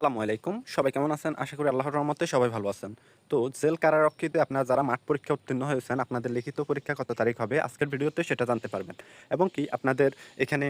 আসসালামু আলাইকুম। সবাই কেমন আছেন? আশা করি আল্লাহর রহমতে সবাই ভালো আছেন। তো জেল কারারক্ষীতে আপনারা যারা মাঠ পরীক্ষা উত্তীর্ণ হয়েছেন, আপনাদের লিখিত পরীক্ষা কত তারিখ হবে আজকের ভিডিওতে সেটা জানতে পারবেন। এবং কি আপনাদের এখানে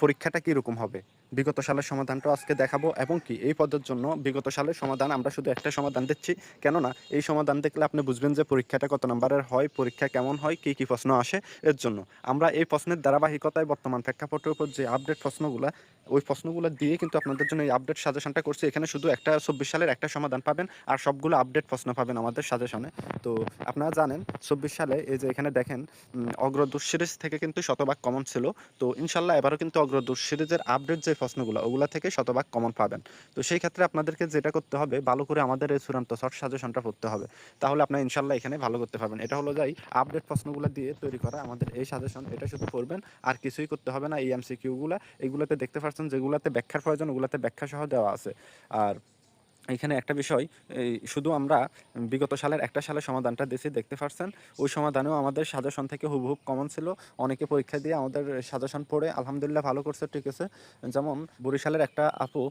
পরীক্ষাটা কীরকম হবে? বিগত সালের সমাধানটাও আজকে দেখাবো এবং কি এই পদের জন্য বিগত সালের সমাধান আমরা শুধু একটা সমাধান দিচ্ছি। কেননা এই সমাধান দেখলে আপনি বুঝবেন যে পরীক্ষাটা কত নম্বরের হয় পরীক্ষা কেমন হয় কী কী প্রশ্ন আসে এর জন্য। আমরা এই প্রশ্নের ধারাবাহিকতায় বর্তমান প্রেক্ষাপটের উপর যে আপডেট প্রশ্নগুলো ওই প্রশ্নগুলো দিয়ে কিন্তু আপনাদের জন্য এই আপডেট সাজেশনটা করছি। এখানে শুধু একটা চব্বিশ সালের একটা সমাধান পাবেন আর সবগুলো আপডেট প্রশ্ন পাবেন আমাদের সাজেশনে তো আপনারা জানেন চব্বিশ সালে এই যে এখানে দেখেন উম, অগ্রদূত সিরিজ থেকে কিন্তু শতভাগ কমন ছিল। তো ইনশাল্লাহ এবারও কিন্তু অগ্রদূর সিরিজের আপডেট যে প্রশ্নগুলো, ওগুলো থেকে শতভাগ কমন পাবেন। তো সেই ক্ষেত্রে আপনাদেরকে যেটা করতে হবে, ভালো করে আমাদের এই চূড়ান্ত শর্ট সাজেশনটা পড়তে হবে। তাহলে আপনার ইনশাল্লাহ এখানে ভালো করতে পারবেন। এটা হলো যাই আপডেট প্রশ্নগুলো দিয়ে তৈরি করা আমাদের এই সাজেশন এটা শুধু করবেন আর কিছুই করতে হবে না। এই এমসি এমসিকিউগুলো এগুলোতে দেখতে পাচ্ছেন যেগুলোতে ব্যাখ্যার প্রয়োজন, ওগুলোতে ব্যাখ্যা সহ দেওয়া আছে। আর এখানে একটা বিষয় শুধু আমরা বিগত সালের একটা সালের সমাধানটা দিয়েছি দেখতে পারছেন। ওই সমাধানেও আমাদের সাজেশন থেকে হুবহুব কমন ছিল। অনেকে পরীক্ষা দিয়ে আমাদের সাজেশন পড়ে, আলহামদুলিল্লাহ, ভালো করছে, ঠিক আছে। যেমন বরিশালের একটা আপু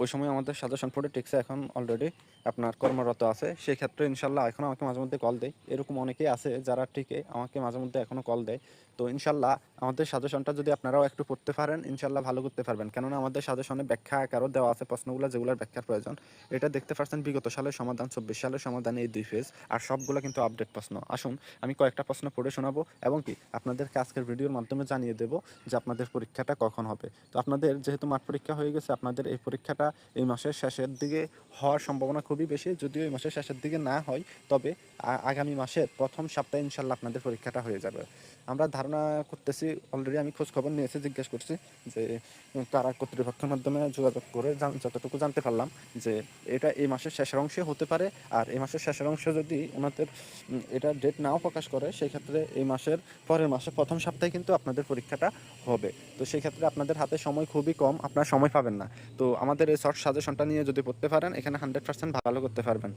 ওই সময় আমাদের সাজেশন পড়ে টিকছে এখন অলরেডি আপনার কর্মরত আছে। সেই ক্ষেত্রে ইনশাল্লাহ এখন আমাকে মাঝে মধ্যে কল দেয়। এরকম অনেকেই আছে যারা টিকে আমাকে মাঝে মধ্যে এখনও কল দেয়। তো ইনশাল্লাহ আমাদের সাজেশনটা যদি আপনারাও একটু পড়তে পারেন, ইনশাল্লাহ ভালো করতে পারবেন। কেননা আমাদের সাজেশনে ব্যাখ্যা আকারও দেওয়া আছে, প্রশ্নগুলো যেগুলোর ব্যাখ্যার প্রয়োজন। এটা দেখতে পাচ্ছেন বিগত সালের সমাধান, চব্বিশ সালের সমাধান এই দুই ফেজ আর সবগুলো কিন্তু আপডেট প্রশ্ন। আসুন, আমি কয়েকটা প্রশ্ন পড়ে শোনাবো এবং কি আপনাদেরকে আজকের ভিডিওর মাধ্যমে জানিয়ে দেবো যে আপনাদের পরীক্ষাটা কখন হবে। তো আপনাদের যেহেতু মাঠ পরীক্ষা হয়ে গেছে, আপনাদের এই পরীক্ষাটা এই মাসের শেষের দিকে হওয়ার সম্ভাবনা খুবই বেশি। যদিও এই মাসের শেষের দিকে না হয়, তবে আগামী মাসের প্রথম সপ্তাহে ইনশাল্লাহ আপনাদের পরীক্ষাটা হয়ে যাবে। আমরা ধারণা করতেছি অলরেডি আমি খোঁজ খবর নিয়েছি, জিজ্ঞেস করছি যে কারা কর্তৃপক্ষের মাধ্যমে যোগাযোগ করে যতটুকু জানতে পারলাম যে এটা এই মাসের শেষের অংশে হতে পারে। আর এই মাসের শেষের অংশে যদি ওনাদের এটা ডেট নাও প্রকাশ করে, সেই ক্ষেত্রে এই মাসের পরের মাসে প্রথম সপ্তাহে কিন্তু আপনাদের পরীক্ষাটা হবে। তো সেই ক্ষেত্রে আপনাদের হাতে সময় খুবই কম, আপনার সময় পাবেন না। তো আমাদের এই শর্ট সাজেশনটা নিয়ে যদি পড়তে পারেন, এখানে হান্ড্রেড পার্সেন্ট ভালো করতে পারবেন।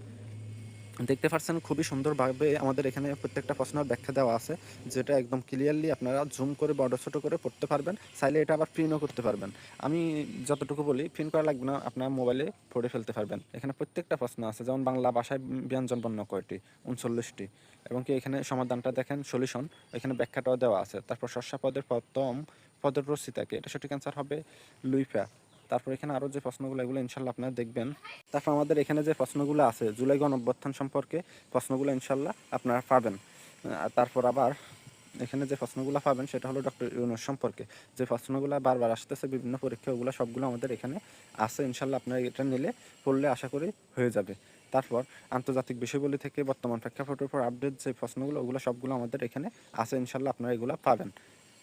দেখতে পাচ্ছেন খুবই সুন্দরভাবে আমাদের এখানে প্রত্যেকটা প্রশ্নের ব্যাখ্যা দেওয়া আছে, যেটা একদম ক্লিয়ারলি আপনারা জুম করে বড় ছোটো করে পড়তে পারবেন, চাইলে এটা আবার প্রিন্টও করতে পারবেন। আমি যতটুকু বলি প্রিন্ট করা লাগবে না, আপনার মোবাইলে পড়ে ফেলতে পারবেন। এখানে প্রত্যেকটা প্রশ্ন আছে, যেমন বাংলা ভাষায় ব্যঞ্জন বর্ণ কয়টি? উনচল্লিশটি। এবং কি এখানে সমাধানটা দেখেন সলিউশন এখানে ব্যাখ্যাটাও দেওয়া আছে। তারপর শস্যা পদের প্রথম পদের রসিতাকে এটা সঠিক অ্যান্সার হবে লুইফা। তারপর এখানে আরও যে প্রশ্নগুলো, এগুলো ইনশাল্লাহ আপনারা দেখবেন। তারপর আমাদের এখানে যে প্রশ্নগুলো আছে, জুলাই গণ অভ্যুত্থান সম্পর্কে প্রশ্নগুলো ইনশাল্লাহ আপনারা পাবেন। তারপর আবার এখানে যে প্রশ্নগুলো পাবেন, সেটা হলো ডক্টর ইউনুস সম্পর্কে। যে প্রশ্নগুলো বারবার আসতেছে, বিভিন্ন পরীক্ষা, ওগুলো সবগুলো আমাদের এখানে আছে। ইনশাল্লাহ আপনারা এটা নিলে পড়লে আশা করি হয়ে যাবে। তারপর আন্তর্জাতিক বিষয়গুলি থেকে বর্তমান প্রেক্ষাপটের উপর আপডেট যে প্রশ্নগুলো, ওগুলো সবগুলো আমাদের এখানে আছে। ইনশাল্লাহ আপনারা এগুলো পাবেন।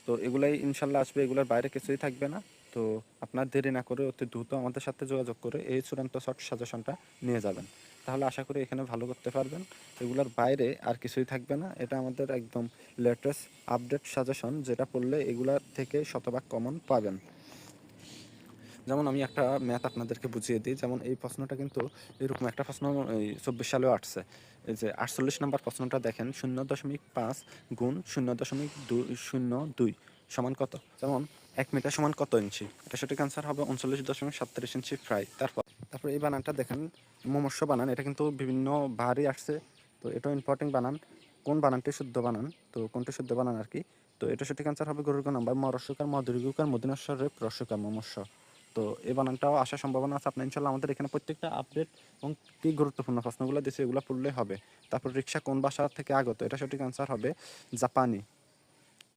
তো এগুলাই ইনশাল্লাহ আসবে, এগুলোর বাইরে কিছুই থাকবে না। তো আপনার দেরি না করে অতি দ্রুত আমাদের সাথে যোগাযোগ করে এই চূড়ান্ত শর্ট সাজেশনটা নিয়ে যাবেন। তাহলে আশা করি এখানে ভালো করতে পারবেন। এগুলোর বাইরে আর কিছুই থাকবে না। এটা আমাদের একদম লেটেস্ট আপডেট সাজেশন যেটা পড়লে এগুলার থেকে শতভাগ কমন পাবেন। যেমন আমি একটা ম্যাথ আপনাদেরকে বুঝিয়ে দিই। যেমন এই প্রশ্নটা কিন্তু এরকম একটা প্রশ্ন চব্বিশ সালেও আসছে। এই যে আটচল্লিশ নম্বর প্রশ্নটা দেখেন, শূন্য দশমিক পাঁচ গুণ শূন্য দশমিক দুই শূন্য দুই সমান কত? যেমন এক মিটার সমান কত ইঞ্চি? এটা সঠিক আনসার হবে উনচল্লিশ দশমিক সাতত্রিশ ইঞ্চি প্রায় তারপর তারপর এই বানানটা দেখেন মমস্য বানান এটা কিন্তু বিভিন্ন ভারী আসছে। তো এটাও ইম্পর্টেন্ট বানান কোন বানানটি শুদ্ধ বানান তো কোনটি শুদ্ধ বানান আর কি? তো এটা সঠিক আনসার হবে গরুর নাম্বার মরস্যকার মদুরিগুকার মদিনেশ্বর রে প্রস্যকার মমস্য তো এই বানানটাও আসার সম্ভাবনা আছে। আপনার ইনশাল্লাহ আমাদের এখানে প্রত্যেকটা আপডেট এবং কি গুরুত্বপূর্ণ প্রশ্নগুলো দিয়েছে এগুলো পড়লে হবে। তারপর রিক্সা কোন ভাষা থেকে আগত? এটা সঠিক আনসার হবে জাপানি।